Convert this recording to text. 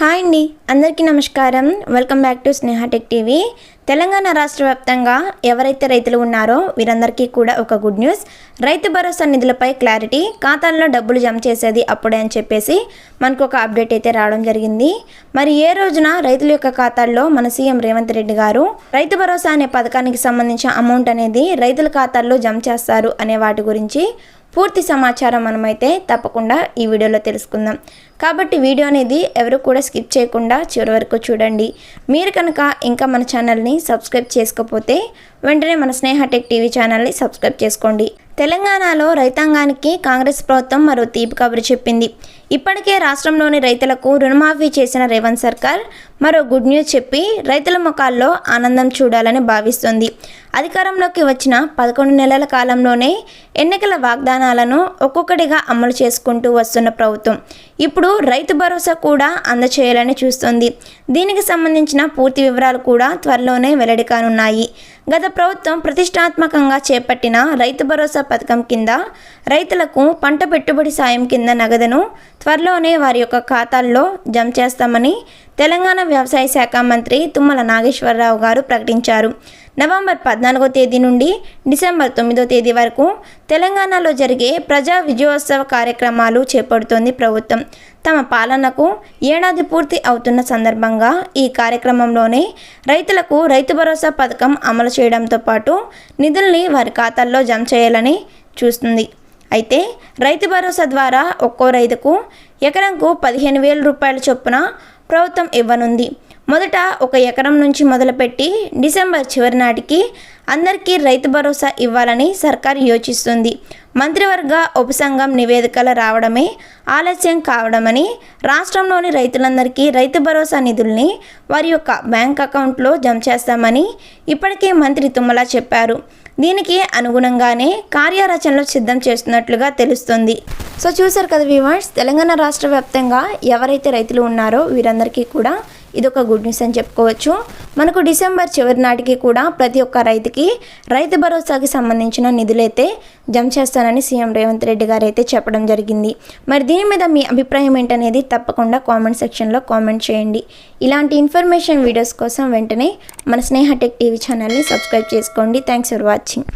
Hi అండి అందరికీ నమస్కారం. Welcome back to Sneha tech TV. Telangana రాష్ట్ర వ్యాప్తంగా ఎవరైతే రైతులు ఉన్నారో వీరందరికీ కూడా ఒక good news. Rythu Bharosa నిధులపై clarity ఖాతాల్లో డబ్బులు జమ చేసేది అప్పుడే అని చెప్పేసి మనకు ఒక అప్డేట్ అయితే రావడం జరిగింది. మరి ఏ రోజున రైతుల యొక్క ఖాతాల్లో మన సీఎం రేవంత్ రెడ్డి గారు రైతు భరోసా అనే పథకానికి సంబంధించిన అమౌంట్ అనేది రైతుల ఖాతాల్లో జమ చేస్తారు అనే వాటి గురించి పూర్తి సమాచారం మనమైతే తప్పకుండా ఈ వీడియోలో తెలుసుకుందాం. కాబట్టి వీడియో అనేది ఎవరు కూడా స్కిప్ చేయకుండా చివరి వరకు చూడండి. మీరు కనుక ఇంకా మన ఛానల్ని సబ్స్క్రైబ్ చేసుకోకపోతే వెంటనే మన స్నేహ టెక్ టీవీ ఛానల్ని సబ్స్క్రైబ్ చేసుకోండి. తెలంగాణలో రైతాంగానికి కాంగ్రెస్ ప్రభుత్వం మరో తీపి కబురు చెప్పింది. ఇప్పటికే రాష్ట్రంలోని రైతులకు రుణమాఫీ చేసిన రేవంత్ సర్కార్ మరో గుడ్ న్యూస్ చెప్పి రైతుల ముఖాల్లో ఆనందం చూడాలని భావిస్తుంది. అధికారంలోకి వచ్చిన పదకొండు నెలల కాలంలోనే ఎన్నికల వాగ్దానాలను ఒక్కొక్కటిగా అమలు చేసుకుంటూ వస్తున్న ప్రభుత్వం. ఇప్పుడు రైతు భరోసా కూడా అందచేయాలని చూస్తుంది. దీనికి సంబంధించిన పూర్తి వివరాలు కూడా త్వరలోనే వెల్లడి కానున్నాయి గత ప్రభుత్వం ప్రతిష్టాత్మకంగా చేపట్టిన రైతు భరోసా పథకం కింద రైతులకు పంట పెట్టుబడి సాయం కింద నగదును త్వరలోనే వారి యొక్క ఖాతాల్లో జమ చేస్తామని తెలంగాణ వ్యవసాయ శాఖ మంత్రి తుమ్మల నాగేశ్వరరావు గారు ప్రకటించారు. నవంబర్ పద్నాలుగో తేదీ నుండి డిసెంబర్ తొమ్మిదో తేదీ వరకు తెలంగాణలో జరిగే ప్రజా విజయోత్సవ కార్యక్రమాలు చేపడుతోంది ప్రభుత్వం. తమ పాలనకు ఏడాది పూర్తి అవుతున్న సందర్భంగా ఈ కార్యక్రమంలోనే రైతులకు రైతు భరోసా పథకం అమలు చేయడంతో పాటు నిధుల్ని వారి ఖాతాల్లో జమ చేయాలని చూస్తుంది. అయితే రైతు భరోసా ద్వారా ఒక్కో రైతుకు ఎకరంకు పదిహేను వేల రూపాయల చొప్పున ప్రభుత్వం ఇవ్వనుంది. మొదట ఒక ఎకరం నుంచి మొదలుపెట్టి డిసెంబర్ చివరి నాటికి అందరికీ రైతు భరోసా ఇవ్వాలని సర్కారు యోచిస్తుంది. మంత్రివర్గ ఉపసంఘం నివేదికలు రావడమే ఆలస్యం కావడమని రాష్ట్రంలోని రైతులందరికీ రైతు భరోసా నిధుల్ని వారి యొక్క బ్యాంక్ అకౌంట్లో జమ చేస్తామని ఇప్పటికే మంత్రి తుమ్మల చెప్పారు. దీనికి అనుగుణంగానే కార్యాచరణలు సిద్ధం చేస్తున్నట్లుగా తెలుస్తుంది. సో చూసారు కదా వ్యూవర్స్ తెలంగాణ రాష్ట్ర వ్యాప్తంగా ఎవరైతే రైతులు ఉన్నారో వీరందరికీ కూడా ఇదొక గుడ్ న్యూస్ అని చెప్పుకోవచ్చు. మనకు డిసెంబర్ చివరి నాటికి కూడా ప్రతి ఒక్క రైతుకి రైతు భరోసాకి సంబంధించిన నిధులైతే జమ చేస్తానని సీఎం రేవంత్ రెడ్డి గారు అయితే చెప్పడం జరిగింది. మరి దీని మీద మీ అభిప్రాయం ఏంటనేది తప్పకుండా కామెంట్ సెక్షన్లో కామెంట్ చేయండి. ఇలాంటి ఇన్ఫర్మేషన్ వీడియోస్ కోసం వెంటనే మన స్నేహ టెక్ టీవీ ఛానల్ని సబ్స్క్రైబ్ చేసుకోండి. Thanks for watching.